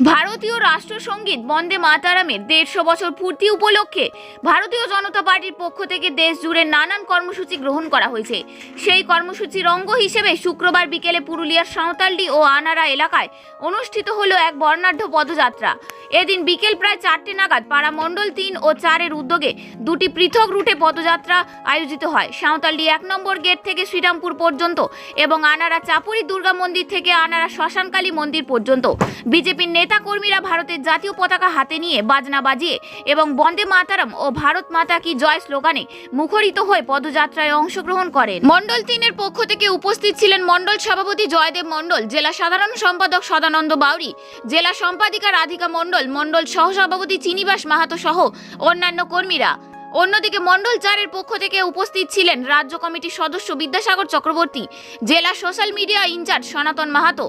ভারতীয় রাষ্ট্রসঙ্গীত বন্দে মাতারামের দেড়শো বছর পূর্তি উপলক্ষে ভারতীয় জনতা পার্টির পক্ষ থেকে দেশ জুড়ে নানান কর্মসূচি গ্রহণ করা হয়েছে। সেই কর্মসূচির অঙ্গ হিসেবে শুক্রবার বিকেলে পুরুলিয়ার সাঁওতালডি ও আনারা এলাকায় অনুষ্ঠিত হলো এক বর্ণাঢ্য পদযাত্রা। এদিন বিকেল প্রায় চারটে নাগাদ পাড়া মণ্ডল তিন ও চারের উদ্যোগে দুটি পৃথক রুটে পদযাত্রা আয়োজিত হয়। সাঁওতালডি এক নম্বর গেট থেকে শ্রীরামপুর পর্যন্ত এবং আনারা চাপুরি দুর্গা মন্দির থেকে আনারা শ্মশানকালী মন্দির পর্যন্ত। বিজেপির নেতা কর্মীরা ভারতের জাতীয় পতাকা হাতে নিয়ে বাজনা বাজিয়ে এবং বন্দে মাতারাম ও ভারত মাতা কি জয় স্লোগানে মুখরিত হয়ে পদযাত্রায় অংশগ্রহণ করেন। মণ্ডল তিনের পক্ষ থেকে উপস্থিত ছিলেন মণ্ডল সভাপতি জয়দেব মণ্ডল, জেলা সাধারণ সম্পাদক সদানন্দ বাউরি, জেলা সম্পাদিকা রাধিকা মণ্ডল মণ্ডল সহসভাপতি চিনিবাস মাহাতো সহ অন্যান্য কর্মীরা অন্যদিকে মণ্ডল চারের পক্ষ থেকে উপস্থিত ছিলেন রাজ্য কমিটির সদস্য বিদ্যাসাগর চক্রবর্তী, জেলা সোশ্যাল মিডিয়া ইনচার্জ সনাতন মাহাতো,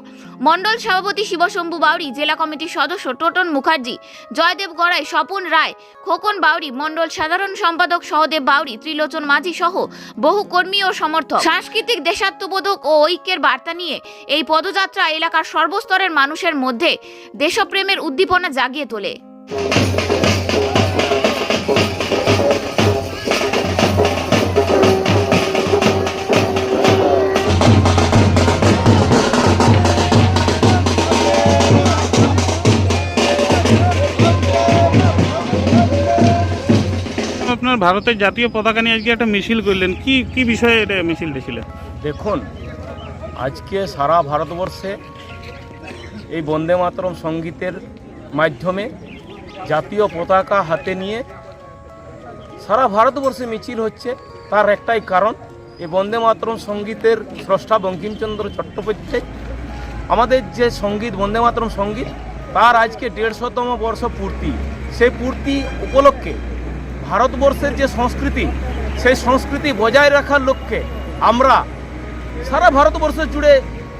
মণ্ডল সভাপতি শিবশম্ভু বাউরি, জেলা কমিটির সদস্য টোটন মুখার্জি, জয়দেব গড়াই, স্বপন রায়, খোকন বাউরি, মণ্ডল সাধারণ সম্পাদক সহদেব বাউরি, ত্রিলোচন মাঝি সহ বহু কর্মী ও সমর্থক। সাংস্কৃতিক, দেশাত্মবোধক ও ঐক্যের বার্তা নিয়ে এই পদযাত্রা এলাকার সর্বস্তরের মানুষের মধ্যে দেশপ্রেমের উদ্দীপনা জাগিয়ে তোলে। আপনার ভারতের জাতীয় পতাকা নিয়ে আজকে একটা মিছিল করলেন। কি কি বিষয়ে এটা মিছিলটা ছিল দেখুন, আজকে সারা ভারতবর্ষে এই বন্দে মাতরম সঙ্গীতের মাধ্যমে জাতীয় পতাকা হাতে নিয়ে সারা ভারতবর্ষে মিছিল হচ্ছে। তার একটাই কারণ, এই বন্দে মাতরম সঙ্গীতের স্রষ্টা বঙ্কিমচন্দ্র চট্টোপাধ্যায়। আমাদের যে সংগীত, বন্দে মাতরম সংগীত, তার আজকে দেড়শোতম বর্ষ পূর্তি। সেই পূর্তি উপলক্ষে ভারতবর্ষের যে সংস্কৃতি সেই সংস্কৃতি বজায় রাখার লক্ষ্যে আমরা সারা ভারতবর্ষ জুড়ে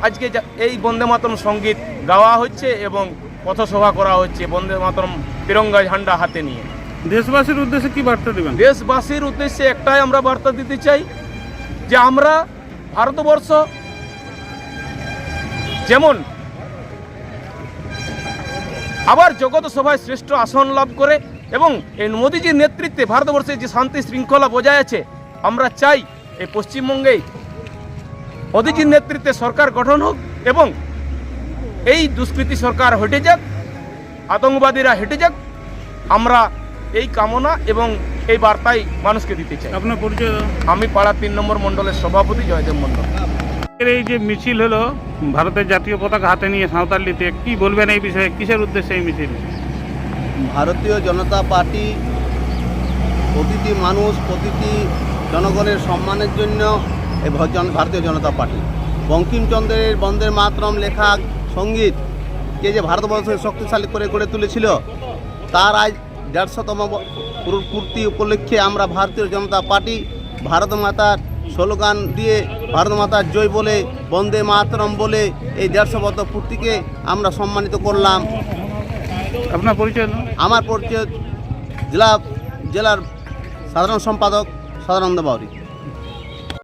আজকে এই বন্দে মাতরম সংগীত গাওয়া হচ্ছে এবং পথসভা করা হচ্ছে বন্দে মাতরম তিরঙ্গা ঝান্ডা হাতে নিয়ে। দেশবাসীর উদ্দেশ্যে কি বার্তা দেবেন? দেশবাসীর উদ্দেশ্যে একটাই আমরা বার্তা দিতে চাই যে আমরা ভারতবর্ষ যেমন আবার জগৎ সভায় শ্রেষ্ঠ আসন লাভ করে এবং এই মোদীজির নেতৃত্বে ভারতবর্ষে যে শান্তি শৃঙ্খলা বজায় আছে আমরা চাই এই পশ্চিমবঙ্গে মোদীজির নেতৃত্বে সরকার গঠন হোক এবং এই দুষ্কৃতী সরকার হেঁটে যাক আতঙ্কবাদীরা হেঁটে যাক আমরা এই কামনা এবং এই বার্তাই মানুষকে দিতে চাই। আপনার পরিচয়। আমি পাড়া তিন নম্বর মণ্ডলের সভাপতি জয়দেব মণ্ডল। এই যে মিছিল হলো ভারতের জাতীয় পতাকা হাতে নিয়ে সাঁওতালিতে কি বলবেন এই বিষয়ে? কিসের উদ্দেশ্যে এই মিছিল? ভারতীয় জনতা পার্টি প্রতিটি মানুষ, প্রতিটি জনগণের সম্মানের জন্য ভারতীয় জনতা পার্টি। বঙ্কিমচন্দ্রের বন্দের মাতরম লেখা সংগীত কে যে ভারতবর্ষকে শক্তিশালী করে গড়ে তুলেছিল, তার আজ দেড়শোতম পূর্তি উপলক্ষে আমরা ভারতীয় জনতা পার্টি ভারত মাতার স্লোগান দিয়ে ভারত মাতার জয় বলে, বন্দে মাতরম বলে এই দেড়শো বছর পূর্তিকে আমরা সম্মানিত করলাম। আপনার পরিচয় আমার পরিচয় জেলা জেলার সাধারণ সম্পাদক সদানন্দ বাউরি।